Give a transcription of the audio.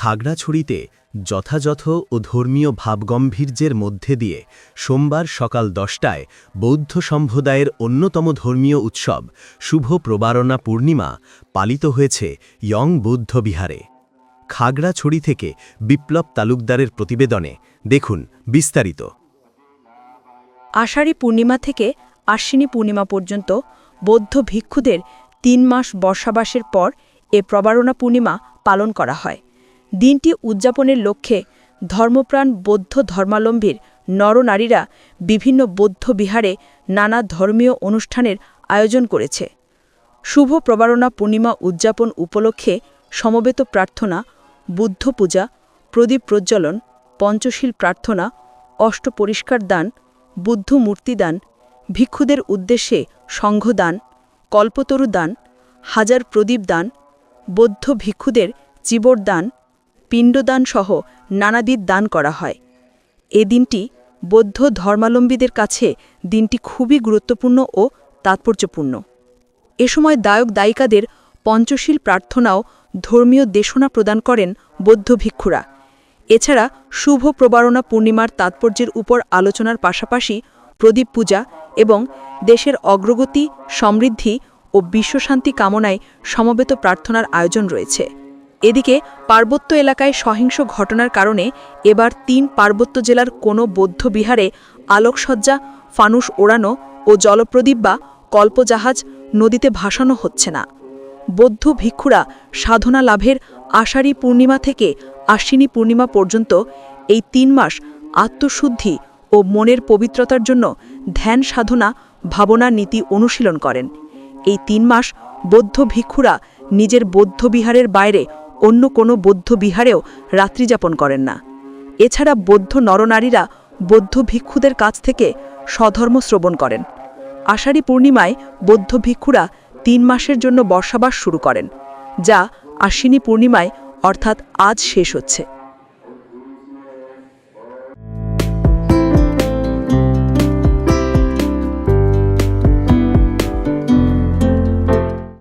খাগড়াছড়িতে যথাযথ ও ধর্মীয় ভাবগম্ভীর্যের মধ্যে দিয়ে সোমবার সকাল দশটায় বৌদ্ধ সম্প্রদায়ের অন্যতম ধর্মীয় উৎসব শুভ প্রবারণা পূর্ণিমা পালিত হয়েছে ইয়ং বৌদ্ধ বিহারে। খাগড়াছড়ি থেকে বিপ্লব তালুকদারের প্রতিবেদনে দেখুন বিস্তারিত। আষাঢ়ী পূর্ণিমা থেকে আশ্বিনী পূর্ণিমা পর্যন্ত বৌদ্ধ ভিক্ষুদের তিন মাস বর্ষাবাসের পর এ প্রবারণা পূর্ণিমা পালন করা হয়। দিনটি উদযাপনের লক্ষ্যে ধর্মপ্রাণ, বৌদ্ধ ধর্মালম্বীর নরনারীরা বিভিন্ন বৌদ্ধ বিহারে নানা ধর্মীয় অনুষ্ঠানের আয়োজন করেছে। শুভ প্রবারণা পূর্ণিমা উদযাপন উপলক্ষে সমবেত প্রার্থনা, বুদ্ধ পূজা, প্রদীপ প্রজ্বলন, পঞ্চশীল প্রার্থনা, অষ্ট পরিষ্কার দান, বুদ্ধ মূর্তিদান ভিক্ষুদের উদ্দেশ্যে সংঘদান কল্পতরু দান, হাজার প্রদীপ দান, বৌদ্ধ ভিক্ষুদের চিবর দান পিণ্ডদান সহ নানাবিধ দান করা হয়। এ দিনটি বৌদ্ধ ধর্মালম্বীদের কাছে দিনটি খুবই গুরুত্বপূর্ণ ও তাৎপর্যপূর্ণ। এ সময় দায়ক দায়িকাদের পঞ্চশীল প্রার্থনাও ধর্মীয় দেশনা প্রদান করেন বৌদ্ধ ভিক্ষুরা। এছাড়া শুভ প্রবারণা পূর্ণিমার তাৎপর্যের উপর আলোচনার পাশাপাশি প্রদীপ পূজা এবং দেশের অগ্রগতি, সমৃদ্ধি ও বিশ্বশান্তি কামনায় সমবেত প্রার্থনার আয়োজন রয়েছে। এদিকে পার্বত্য এলাকায় সহিংস ঘটনার কারণে এবার তিন পার্বত্য জেলার কোনো বৌদ্ধ বিহারে আলোকসজ্জা, ফানুস ওড়ানো ও জলপ্রদীপ বা কল্পজাহাজ নদীতে ভাসানো হচ্ছে না। বৌদ্ধ ভিক্ষুরা সাধনা লাভের আষাঢ়ী পূর্ণিমা থেকে আশ্বিনী পূর্ণিমা পর্যন্ত এই তিন মাস আত্মশুদ্ধি ও মনের পবিত্রতার জন্য ধ্যান সাধনা ভাবনা নীতি অনুশীলন করেন। এই তিন মাস বৌদ্ধ ভিক্ষুরা নিজের বৌদ্ধ বিহারের বাইরে অন্য কোনো বৌদ্ধ বিহারেও রাত্রিযাপন করেন না। এছাড়া বৌদ্ধ নরনারীরা বৌদ্ধ ভিক্ষুদের কাছ থেকে স্বধর্ম শ্রবণ করেন। আষাঢ়ী পূর্ণিমায় বৌদ্ধ ভিক্ষুরা তিন মাসের জন্য বর্ষাবাস শুরু করেন, যা আশ্বিনী পূর্ণিমায় অর্থাৎ আজ শেষ হচ্ছে।